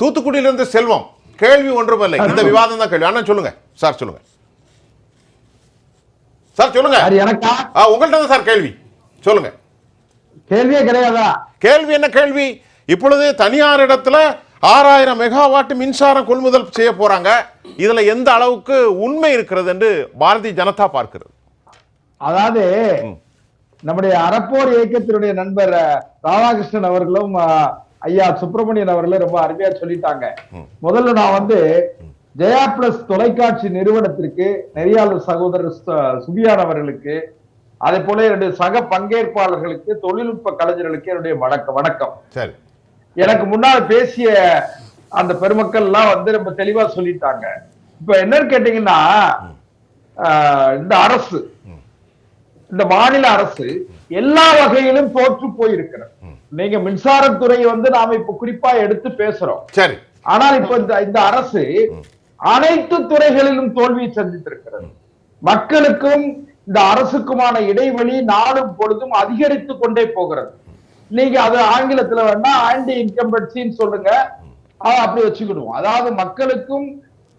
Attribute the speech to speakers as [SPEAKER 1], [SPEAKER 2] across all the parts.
[SPEAKER 1] தூத்துக்குடியிலிருந்து செல்வம். கேள்வி ஒன்றுமில்லை. இந்த விவாதம் தான் கேள்வி. அண்ணா சொல்லுங்க. சார் சொல்லுங்க. சார் சொல்லுங்க. உங்கள்ட்ட தான் சார் கேள்வி. சொல்லுங்க.
[SPEAKER 2] கேள்வியே கிடையாதா?
[SPEAKER 1] கேள்வி என்ன கேள்வி? இப்பொழுது தனியார் இடத்துல ஆறாயிரம் மெகாவாட் மின்சாரம் கொள்முதல் செய்ய போறாங்க. இதுல எந்த அளவுக்கு உண்மை இருக்கிறது என்று பாரதிய ஜனதா பார்க்கிறது.
[SPEAKER 2] அதாவது நம்முடைய அறப்போர் இயக்கத்தினுடைய நண்பர் ராதாகிருஷ்ணன் அவர்களும் ஐயா சுப்பிரமணியன் அவர்களும் ரொம்ப அருமையா சொல்லிட்டாங்க. முதல்ல நான் வந்து ஜெயா பிளஸ் தொலைக்காட்சி நிறுவனத்திற்கு நெறியாளர் சகோதரர் சுபியான் அவர்களுக்கு அதே போல என்னுடைய சக பங்கேற்பாளர்களுக்கு தொழில்நுட்ப கலைஞர்களுக்கு என்னுடைய வணக்கம் வணக்கம்.
[SPEAKER 1] சரி.
[SPEAKER 2] எனக்கு முன்னால் பேசிய அந்த பெருமக்கள் எல்லாம் வந்து ரொம்ப தெளிவா சொல்லிட்டாங்க. இப்ப என்னன்னு கேட்டீங்கன்னா இந்த அரசு இந்த மாநில அரசு எல்லா வகையிலும் தோற்று போயிருக்கிறது. நீங்க மின்சாரத்துறை வந்து நாம இப்ப குறிப்பா எடுத்து பேசுறோம்.
[SPEAKER 1] சரி.
[SPEAKER 2] ஆனால் இப்ப இந்த அரசு அனைத்து துறைகளிலும் தோல்வியை சந்தித்திருக்கிறது. மக்களுக்கும் இந்த அரசுக்குமான இடைவெளி நாளும் பொழுதும் அதிகரித்து கொண்டே போகிறது. நீங்க அது ஆங்கிலத்துல வேணா ஆன்டி இன்கம்பன்சின்னு சொல்லுங்க. அதை அப்படி வச்சுக்கிடுவோம். அதாவது மக்களுக்கும்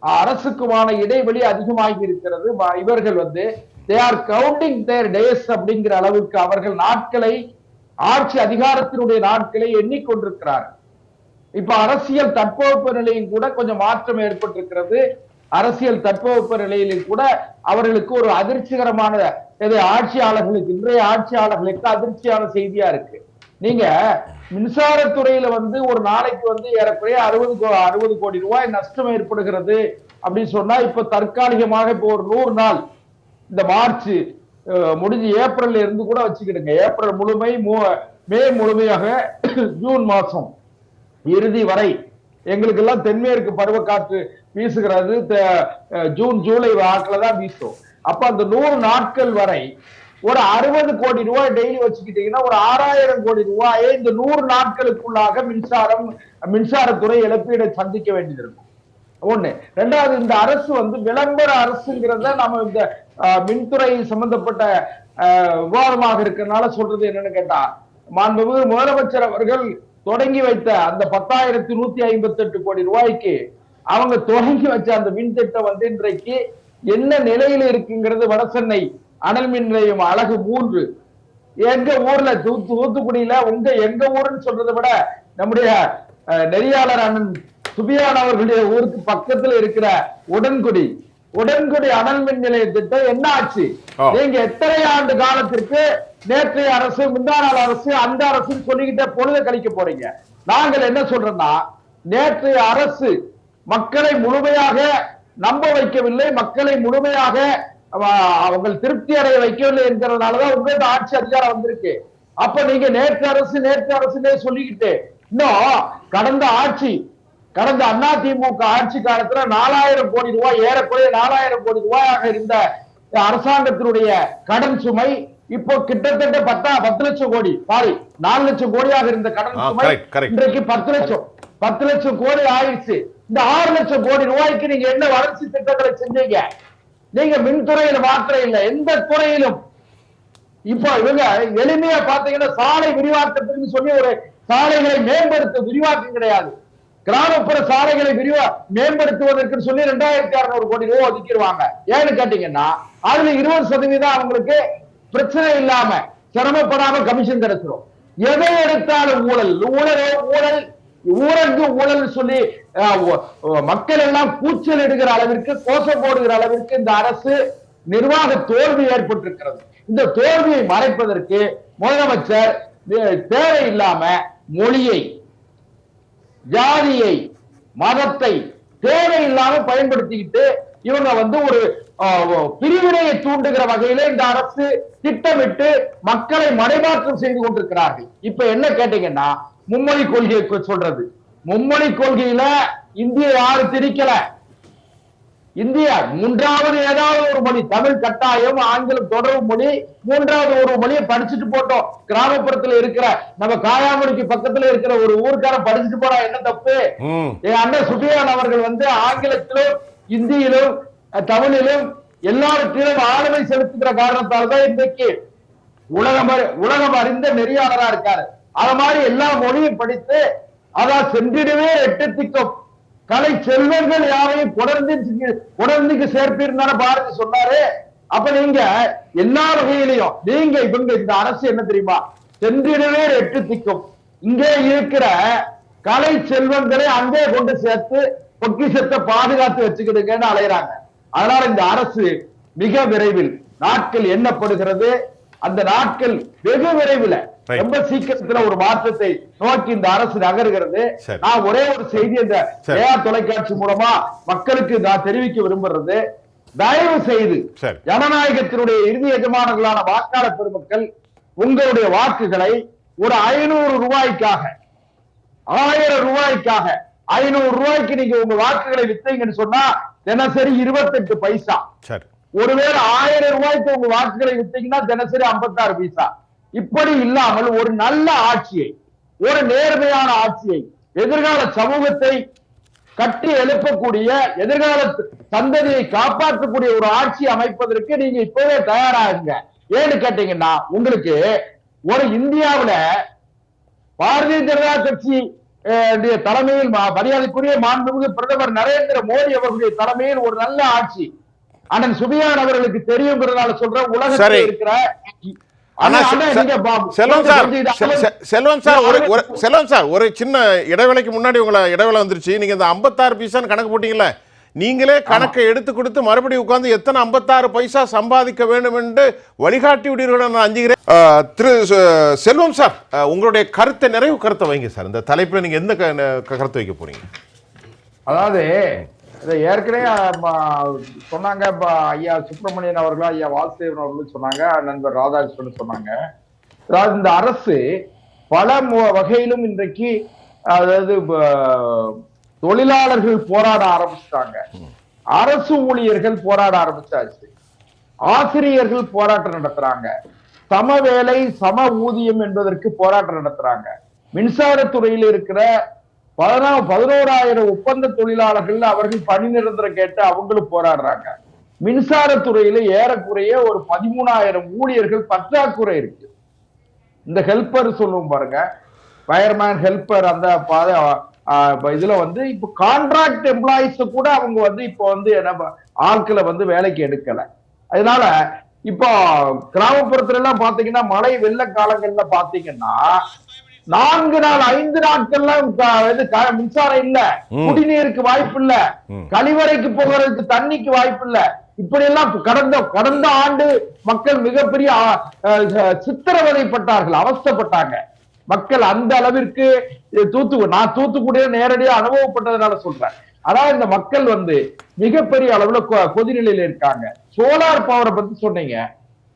[SPEAKER 2] அரசுக்குமான இடைவெளி அதிகமாகி இருக்கிறது. இவர்கள் வந்து they are counting their days அப்படிங்கிற அளவுக்கு அவர்கள் நாட்களை ஆட்சி அதிகாரத்தினுடைய நாட்களை எண்ணிக்கொண்டிருக்கிறார் இப்ப அரசியல் தட்பவெப்ப நிலையும் கூட கொஞ்சம் மாற்றம் ஏற்பட்டிருக்கிறது. அரசியல் தட்பவெப்ப நிலையிலும் கூட அவர்களுக்கு ஒரு அதிர்ச்சிகரமான இது ஆட்சியாளர்களுக்கு இன்றைய ஆட்சியாளர்களுக்கு அதிர்ச்சியான செய்தியா இருக்கு. நீங்க மின்சாரத்துறையில வந்து ஒரு நாளைக்கு வந்து ஏறக்குறைய அறுபது அறுபது கோடி ரூபாய் நஷ்டம் ஏற்படுகிறது அப்படின்னு சொன்னா இப்ப தற்காலிகமாக இப்போ ஒரு நூறு நாள் இந்த மார்ச் முடிஞ்சு ஏப்ரல்ல இருந்து கூட வச்சுக்கிடுங்க. ஏப்ரல் முழுமை மூ- மே முழுமையாக ஜூன் மாசம் இறுதி வரை எங்களுக்கு எல்லாம் தென்மேற்கு பருவக்காற்று வீசுகிறது. த- ஜூன் ஜூலை ஆட்டில் தான் வீசும். அப்ப அந்த நூறு நாட்கள் வரை ஒரு அறுபது கோடி ரூபாய் டெய்லி வச்சுக்கிட்டீங்கன்னா ஒரு ஆறாயிரம் கோடி ரூபாயை இந்த நூறு நாட்களுக்குள்ளாக மின்சாரம் மின்சாரத்துறை இழப்பீடை சந்திக்க வேண்டியது இருக்கும் ஒண்ணு. ரெண்டாவது இந்த அரசு வந்து விளம்பர அரசுங்கிறத நம்ம இந்த மின்துறை சம்பந்தப்பட்ட விவாதமாக இருக்கிறதுனால சொல்றது என்னன்னு கேட்டா மாண்புமிகு முதலமைச்சர் அவர்கள் தொடங்கி வைத்த அந்த பத்தாயிரத்தி நூத்தி ஐம்பத்தி எட்டு கோடி ரூபாய்க்கு அவங்க தொடங்கி வச்ச அந்த மின் திட்டம் வந்து இன்றைக்கு என்ன நிலையில இருக்குங்கிறது வடசென்னை அனல் மின் நிலையம் அழகு மூன்று. எங்க ஊர்ல தூத்து தூத்துக்குடியில உங்க எங்க ஊருன்னு சொல்றதை விட நம்முடைய நெறியாளர் அண்ணன் சுபியான் அவர்களுடைய ஊருக்கு பக்கத்துல இருக்கிற உடன்குடி. உடன்குடி அனல் மின் நிலைய திட்டம் என்ன ஆச்சு. நீங்க எத்தனை ஆண்டு காலத்திற்கு நேற்றைய அரசு முந்தா நாள் அரசு அந்த அரசு சொல்லிக்கிட்டே பொழுது கழிக்க போறீங்க. நாங்கள் என்ன சொல்றோம்னா நேற்றைய அரசு மக்களை முழுமையாக நம்ப வைக்கவில்லை மக்களை முழுமையாக அவ- அவங்க திருப்தி அடைய வைக்கவில்லை என்கிறதுனாலதான் உங்கள்கிட்ட ஆட்சி அதிகாரம் வந்திருக்கு. அப்ப நீங்க நேற்று அரசு நேற்று அரசுனே சொல்லிக்கிட்டு இன்னும் கடந்த ஆட்சி கடந்த அண்ணா திமுக ஆட்சி காலத்துல நாலாயிரம் கோடி ரூபாய் ஏறக்குறைய நாலாயிரம் கோடி ரூபாயாக இருந்த அரசாங்கத்தினுடைய கடன் சுமை இப்போ கிட்டத்தட்ட பத்தா பத்து லட்சம் கோடி சாரி நாலு லட்சம் கோடியாக இருந்த கடன் சுமை. இன்றைக்கு பத்து லட்சம் பத்து லட்சம் கோடி ஆயிடுச்சு. இந்த ஆறு லட்சம் கோடி ரூபாய்க்கு நீங்க என்ன வளர்ச்சி திட்டங்களை செஞ்சீங்க? நீங்க மின்துறையில மாத்திரம் இல்ல எந்த துறையிலும். இப்போ இவங்க எளிமையா பாத்தீங்கன்னா சாலை விரிவாக்கத்துக்கு சொல்லி ஒரு சாலைகளை மேம்படுத்த விரிவாக்கம் கிடையாது. கிராமப்புற சாலைகளை விரிவா மேம்படுத்துவதற்கு சொல்லி ரெண்டாயிரத்தி அறுநூறு கோடி ரூபாய் ஒதுக்கிடுவாங்க. ஏன்னு கேட்டீங்கன்னா அதுல இருபது சதவீதம் அவங்களுக்கு பிரச்சனை இல்லாம சிரமப்படாம கமிஷன் கிடைச்சிடும் எதை எடுத்தாலும் ஊழல் ஊழல் ஊழல் ஊரங்கு ஊழல் சொல்லி மக்கள் எல்லாம் கூச்சல் எடுகிற அளவிற்கு கோஷம் போடுகிற அளவிற்கு இந்த அரசு நிர்வாக தோல்வி ஏற்பட்டிருக்கிறது. இந்த தோல்வியை மறைப்பதற்கு முதலமைச்சர் தேவை தேவையில்லாம மொழியை ஜாதியை மதத்தை தேவையில்லாம பயன்படுத்திக்கிட்டு இவங்க வந்து ஒரு பிரிவினையை தூண்டுகிற வகையில இந்த அரசு திட்டமிட்டு மக்களை மடைமாற்றம் செய்து கொண்டிருக்கிறார்கள். இப்ப என்ன கேட்டீங்கன்னா மும்மொழி கொள்கையை சொல்றது. மும்மொழி கொள்கையில இந்திய யாரு திணிக்கல? இந்தியா மூன்றாவது ஏதாவது ஒரு மொழி தமிழ் கட்டாயம் ஆங்கிலம் தொடர்பு மொழி மூன்றாவது ஒரு மொழியை படிச்சுட்டு போட்டோம். கிராமப்புறத்துல இருக்கிற நம்ம காயாமொழிக்கு பக்கத்துல இருக்கிற ஒரு ஊருக்காரன் படிச்சுட்டு போனா என்ன தப்பு? என் அண்ணன் சுபியான் அவர்கள் வந்து ஆங்கிலத்திலும் இந்தியிலும் தமிழிலும் எல்லாவற்றிலும் ஆளுமை செலுத்துகிற காரணத்தால் தான் இன்றைக்கு உலகம் உலகம் அறிந்த நெறியாளரா இருக்காரு. அது மாதிரி எல்லா மொழியும் படித்து அதான் சென்றிடவே எட்டத்திக்கும். கலை செல்வங்கள் யாரையும் குடர்ந்து குடர்ந்துக்கு சேர்ப்பீர்னு பாரதி சொன்னாரு. அப்ப நீங்க எல்லா வகையிலையும் நீங்க இவங்க இந்த அரசு என்ன தெரியுமா? சென்றிடவே எட்டு திக்கும் இங்கே இருக்கிற கலை செல்வங்களை அங்கே கொண்டு சேர்த்து பொக்கிஷத்தை பாதுகாத்து வச்சுக்கிடுங்கன்னு அலையிறாங்க. அதனால இந்த அரசு மிக விரைவில் நாட்கள் எண்ணப்படுகிறது. அந்த நாட்கள் வெகு விரைவில் ரொம்ப சீக்கிரத்துல ஒரு மாற்றத்தை நோக்கி இந்த அரசு நகர்கிறது. நான் ஒரே ஒரு செய்தி இந்த தொலைக்காட்சி மூலமா மக்களுக்கு நான் தெரிவிக்க விரும்புறது. தயவு செய்து. ஜனநாயகத்தினுடைய இறுதி எஜமானர்களான வாக்காளர் பெருமக்கள் உங்களுடைய வாக்குகளை ஒரு ஐநூறு ரூபாய்க்காக ஆயிரம் ரூபாய்க்காக ஐநூறு ரூபாய்க்கு நீங்க உங்க வாக்குகளை வித்தீங்கன்னு சொன்னா தினசரி இருபத்தெட்டு பைசா. ஒருவேளை ஆயிரம் ரூபாய்க்கு உங்க வாக்குகளை வித்தீங்கன்னா தினசரி 56 பைசா. இப்படி இல்லாமல் ஒரு நல்ல ஆட்சியை ஒரு நேர்மையான ஆட்சியை எதிர்கால சமூகத்தை கட்டி எழுப்பக்கூடிய எதிர்கால சந்ததியை காப்பாற்றக்கூடிய ஒரு ஆட்சி அமைப்பதற்கு நீங்க இப்பவே தயாராகுங்க ஏன்னு கேட்டீங்கன்னா உங்களுக்கு ஒரு இந்தியாவுல பாரதிய ஜனதா கட்சி தலைமையில் மரியாதைக்குரிய மாண்புமிகு பிரதமர் நரேந்திர மோடி அவர்களுடைய தலைமையில் ஒரு நல்ல ஆட்சி அண்ணன் சுபியான் அவர்களுக்கு தெரியுங்கிறதால சொல்ற. உலகத்தில் இருக்கிற
[SPEAKER 1] ஆனா செல்வம் சார் செல்வம் சார் ஒரு செல்வம் சார் ஒரு சின்ன இடைவேளைக்கு முன்னாடி உங்களை இடைவேளை வந்துருச்சு. நீங்க இந்த 56 பைசான்னு கணக்கு போட்டீங்கல்ல நீங்களே கணக்கை எடுத்து கொடுத்து மறுபடியும் உட்கார்ந்து எத்தனை 56 பைசா சம்பாதிக்க வேண்டும் என்று வழிகாட்டி விடுவீர்கள் நான் அஞ்சுகிறேன். திரு செல்வம் சார் உங்களுடைய கருத்தை நிறைவு கருத்தை வைங்க சார். இந்த தலைப்பில் நீங்க எந்த கருத்தை வைக்க போறீங்க?
[SPEAKER 2] அதாவது இதை ஏற்கனவே சொன்னாங்க இப்போ ஐயா சுப்பிரமணியன் அவர்களும் ஐயா வாசுதேவன் அவர்களும் சொன்னாங்க நண்பர் ராதாகிருஷ்ணன் சொன்னாங்க. அதாவது இந்த அரசு பல வகையிலும் இன்றைக்கு அதாவது தொழிலாளர்கள் போராட ஆரம்பிச்சிட்டாங்க. அரசு ஊழியர்கள் போராட ஆரம்பிச்சாச்சு. ஆசிரியர்கள் போராட்டம் நடத்துறாங்க. சம வேலை சம ஊதியம் என்பதற்கு போராட்டம் நடத்துறாங்க. மின்சாரத்துறையில் இருக்கிற பதினா பதினோராயிரம் ஒப்பந்த தொழிலாளர்கள் அவர்கள் பணி நிரந்தரம் கேட்டு அவங்களும் போராடுறாங்க. மின்சாரத்துறையில ஏறக்குறைய ஒரு பதிமூணாயிரம் ஊழியர்கள் பற்றாக்குறை இருக்கு. இந்த ஹெல்ப்பர் சொல்லுவோம் பாருங்க. ஃபயர்மேன் ஹெல்ப்பர் அந்த பாத இதுல வந்து இப்ப கான்ட்ராக்ட் எம்ப்ளாயிஸ் கூட அவங்க வந்து இப்போ வந்து என்ன ஆட்களை வந்து வேலைக்கு எடுக்கல. அதனால இப்போ கிராமப்புறத்துல எல்லாம் பாத்தீங்கன்னா மழை வெள்ள காலங்கள்ல பாத்தீங்கன்னா நான்கு நாள் ஐந்து நாட்கள்லாம் மின்சாரம் இல்ல. குடிநீருக்கு வாய்ப்பு இல்ல. கழிவறைக்கு போகிறதுக்கு தண்ணிக்கு வாய்ப்பு இல்ல இப்படி எல்லாம் கடந்த கடந்த ஆண்டு மக்கள் மிகப்பெரிய சித்திரவதைப்பட்டார்கள் அவஸ்தைப்பட்டாங்க. மக்கள் அந்த அளவிற்கு தூத்துக்குடி நான் தூத்துக்குடியில நேரடியா அனுபவப்பட்டதுனால சொல்றேன். அதாவது இந்த மக்கள் வந்து மிகப்பெரிய அளவுல கொதிநிலையில இருக்காங்க. சோலார் பவரை பத்தி சொன்னீங்க.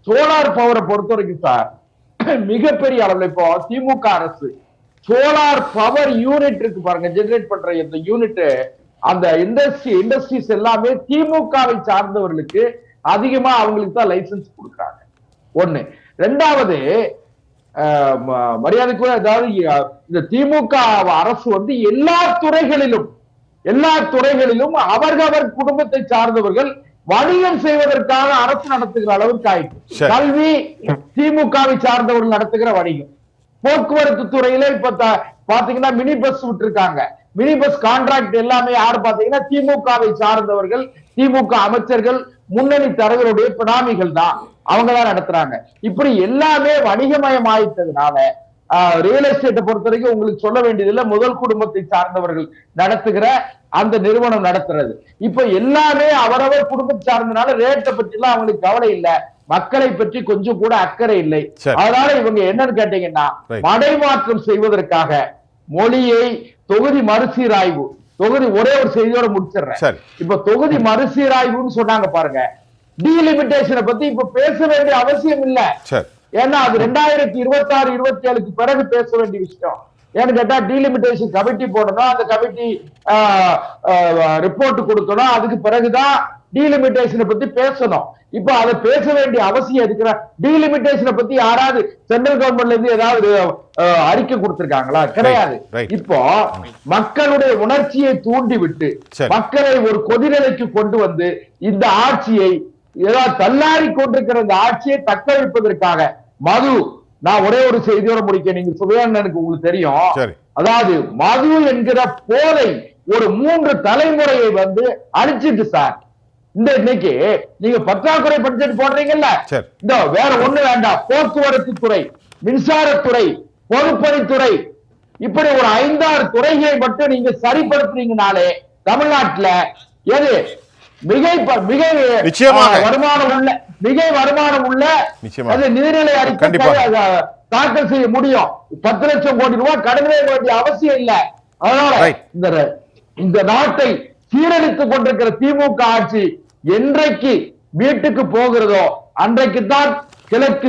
[SPEAKER 2] சோலார் பவரை பொறுத்த வரைக்கும் சார் மிகப்பெரிய அளவில் இப்போ திமுக அரசு சோலார் பவர் யூனிட் இருக்கு பாருங்க ஜெனரேட் பண்ற இந்த யூனிட் அந்த இண்டஸ்ட்ரி இண்டஸ்ட்ரீஸ் எல்லாமே திமுகவை சார்ந்தவர்களுக்கு அதிகமா அவங்களுக்கு தான் லைசன்ஸ் கொடுக்குறாங்க. ஒண்ணு. ரெண்டாவது அஹ், ம- அதாவது இந்த திமுக அரசு வந்து எல்லா துறைகளிலும் எல்லா துறைகளிலும் அவரவர் குடும்பத்தை சார்ந்தவர்கள் வணிகம் செய்வதற்காக அரசு நடத்துகிற அளவுக்கு ஆயிட்டு. கல்வி திமுகவை சார்ந்தவர்கள் நடத்துகிற வணிகம். போக்குவரத்து துறையில இப்ப பாத்தீங்கன்னா மினி பஸ் விட்டுருக்காங்க. மினி பஸ் கான்ட்ராக்ட் எல்லாமே யாரு பாத்தீங்கன்னா திமுகவை சார்ந்தவர்கள் திமுக அமைச்சர்கள் முன்னணி தலைவருடைய பினாமிகள் தான். அவங்க தான் நடத்துறாங்க. இப்படி எல்லாமே வணிகமயம் ஆயிட்டதுனால ரியல் எஸ்டேட்டை பொறுத்த வரைக்கும் உங்களுக்கு சொல்ல வேண்டியதில்லை. முதல் குடும்பத்தை சார்ந்தவர்கள் நடத்துகிற அந்த நிறுவனம் நடத்துறது. இப்ப எல்லாமே அவரவர் குடும்பத்தை சார்ந்தனால ரேட்டை பத்தி எல்லாம் அவங்களுக்கு கவலை இல்ல. மக்களை பற்றி கொஞ்சம் கூட அக்கறை இல்லை. அதனால இவங்க என்னன்னு கேட்டீங்கன்னா. மடைமாற்றம் செய்வதற்காக மொழியை தொகுதி மறுசீராய்வு தொகுதி ஒரே ஒரு செய்தியோட முடிச்சிடுறேன். இப்ப தொகுதி மறுசீராய்வுன்னு சொன்னாங்க பாருங்க. டீலிமிட்டேஷனை பத்தி இப்ப பேச வேண்டிய அவசியம் இல்ல. ஏன்னா அது ரெண்டாயிரத்தி இருபத்தி ஆறு இருபத்தி ஏழுக்கு பிறகு பேச வேண்டிய விஷயம். ஏன்னு கேட்டா டீலிமிட்டேஷன் கமிட்டி போடணும் அந்த கமிட்டி ரிப்போர்ட் கொடுக்கணும். அதுக்கு பிறகுதான் டீலிமிட்டேஷனை பத்தி பேசணும். இப்போ அதை பேச வேண்டிய அவசியம் இருக்கிற டீலிமிட்டேஷனை பத்தி யாராவது சென்ட்ரல் கவர்மெண்ட்ல இருந்து ஏதாவது அறிக்கை கொடுத்திருக்காங்களா? கிடையாது. இப்போ மக்களுடைய உணர்ச்சியை தூண்டி விட்டு
[SPEAKER 1] சரி.
[SPEAKER 2] மக்களை ஒரு கொதிநிலைக்கு கொண்டு வந்து இந்த ஆட்சியை ஏதாவது தள்ளாடி கொண்டிருக்கிற இந்த ஆட்சியை தக்க வைப்பதற்காக மது நான் ஒரே ஒரு செய்தியோட முடிக்க நீங்க சுவையானனுக்கு உங்களுக்கு தெரியும்? அதாவது மது என்கிற போதை ஒரு மூன்று தலைமுறையை வந்து அழிச்சிட்டு சார் இந்த இன்னைக்கு நீங்க பற்றாக்குறை பட்ஜெட் போடுறீங்கல்ல? இந்த வேற ஒண்ணு வேண்டாம். போக்குவரத்து துறை மின்சாரத்துறை பொதுப்பணித்துறை இப்படி ஒரு ஐந்தாறு துறைகளை மட்டும் நீங்க சரிப்படுத்துறீங்கனாலே தமிழ்நாட்டுல எது? மிகை மிகை வருமானம் உள்ள மிகை வருமானம் உள்ள நிதிநிலை அறிக்கை தாக்கல் செய்ய முடியும். பத்து லட்சம் கோடி ரூபாய் கடன் வேண்டிய அவசியம் இல்ல. அதனால. இந்த இந்த நாட்டை சீரழித்துக் கொண்டிருக்கிற திமுக ஆட்சி என்றைக்கு வீட்டுக்கு போகிறதோ அன்றைக்கு தான் கிழக்கு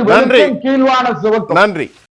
[SPEAKER 2] கீழ்வான சிவக்கும்.
[SPEAKER 1] நன்றி.